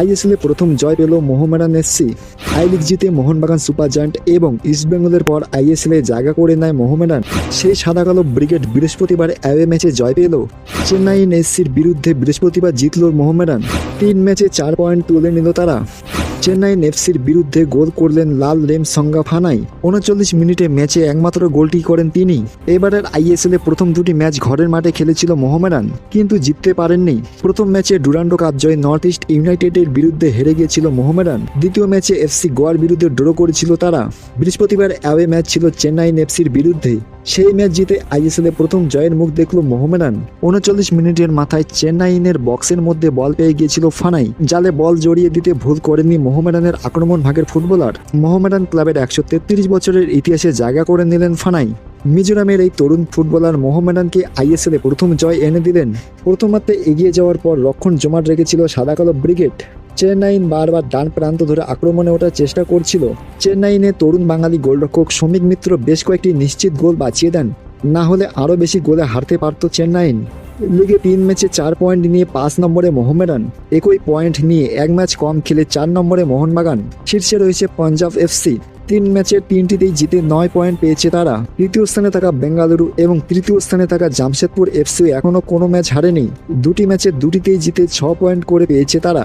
আইএসএলে প্রথম জয় পেল Mohammedan SC I league জিতে মোহনবাগান সুপার জায়ান্ট এবং ইস্টবেঙ্গলের পর আইএসএলে জায়গা করে নেয় মোহামেডান। সেই সাদা কালো ব্রিগেড বৃহস্পতিবার অ্যাওয়ে ম্যাচে জয় পেল। চেন্নাইন এসসির বিরুদ্ধে বৃহস্পতিবার জিতল মোহামেডান। তিন ম্যাচে চার পয়েন্ট তুলে নিল তারা। চেন্নাইন এফসির বিরুদ্ধে গোল করলেন লাল রেম সঙ্গা ফানাই উনচল্লিশ মিনিটে ম্যাচে একমাত্র গোলটি করেন তিনি। এবারের আইএসএলে প্রথম দুটি ম্যাচ ঘরের মাঠে খেলেছিল মোহামেডান, কিন্তু জিততে পারেননি। প্রথম ম্যাচে ডুরান্ডো কাপ জয় নর্থ ইস্ট ইউনাইটেডের বিরুদ্ধে হেরে গিয়েছিল মোহামেডান। দ্বিতীয় ম্যাচে এফসি গোয়ার বিরুদ্ধে ড্র করেছিল তারা। বৃহস্পতিবার অ্যাওয়ে ম্যাচ ছিল চেন্নাইন এফসির বিরুদ্ধে। সেই ম্যাচ জিতে আইএসএলে প্রথম জয়ের মুখ দেখল মোহামেডান। উনচল্লিশ মিনিটের মাথায় চেন্নাইনের বক্সের মধ্যে বল পেয়ে গিয়েছিল ফানাই, জালে বল জড়িয়ে দিতে ভুল করেননি মোহামেডানের আক্রমণ ভাগের ফুটবলার। মোহামেডান ক্লাবের একশো তেত্রিশ বছরের ইতিহাসে জায়গা করে নিলেন ফানাই। মিজোরামের এই তরুণ ফুটবলার মোহামেডানকে আইএসএলে প্রথম জয় এনে দিলেন। প্রথমার্ধে এগিয়ে যাওয়ার পর রক্ষণ জমাট রেখেছিল সাদা কালো ব্রিগেড। চেন্নাইন বারবার ডান প্রান্ত ধরে আক্রমণে ওঠার চেষ্টা করছিল। চেন্নাইনে তরুণ বাঙালি গোলরক্ষক শ্রমিক মিত্র বেশ কয়েকটি নিশ্চিত গোল বাঁচিয়ে দেন। না হলে আরও বেশি গোলে হারতে পারত চেন্নাইন। লিগে তিন ম্যাচে চার পয়েন্ট নিয়ে পাঁচ নম্বরে মোহামেডান, একই পয়েন্ট নিয়ে এক ম্যাচ কম খেলে চার নম্বরে মোহনবাগান। শীর্ষে রয়েছে পাঞ্জাব এফসি তিন ম্যাচের তিনটিতেই জিতে নয় পয়েন্ট পেয়েছে তারা। তৃতীয় স্থানে থাকা বেঙ্গালুরু এবং তৃতীয় স্থানে থাকা জামশেদপুর এফসি এখনও কোনো ম্যাচ হারেনি। দুটি ম্যাচের দুটিতেই জিতে ছ পয়েন্ট করে পেয়েছে তারা।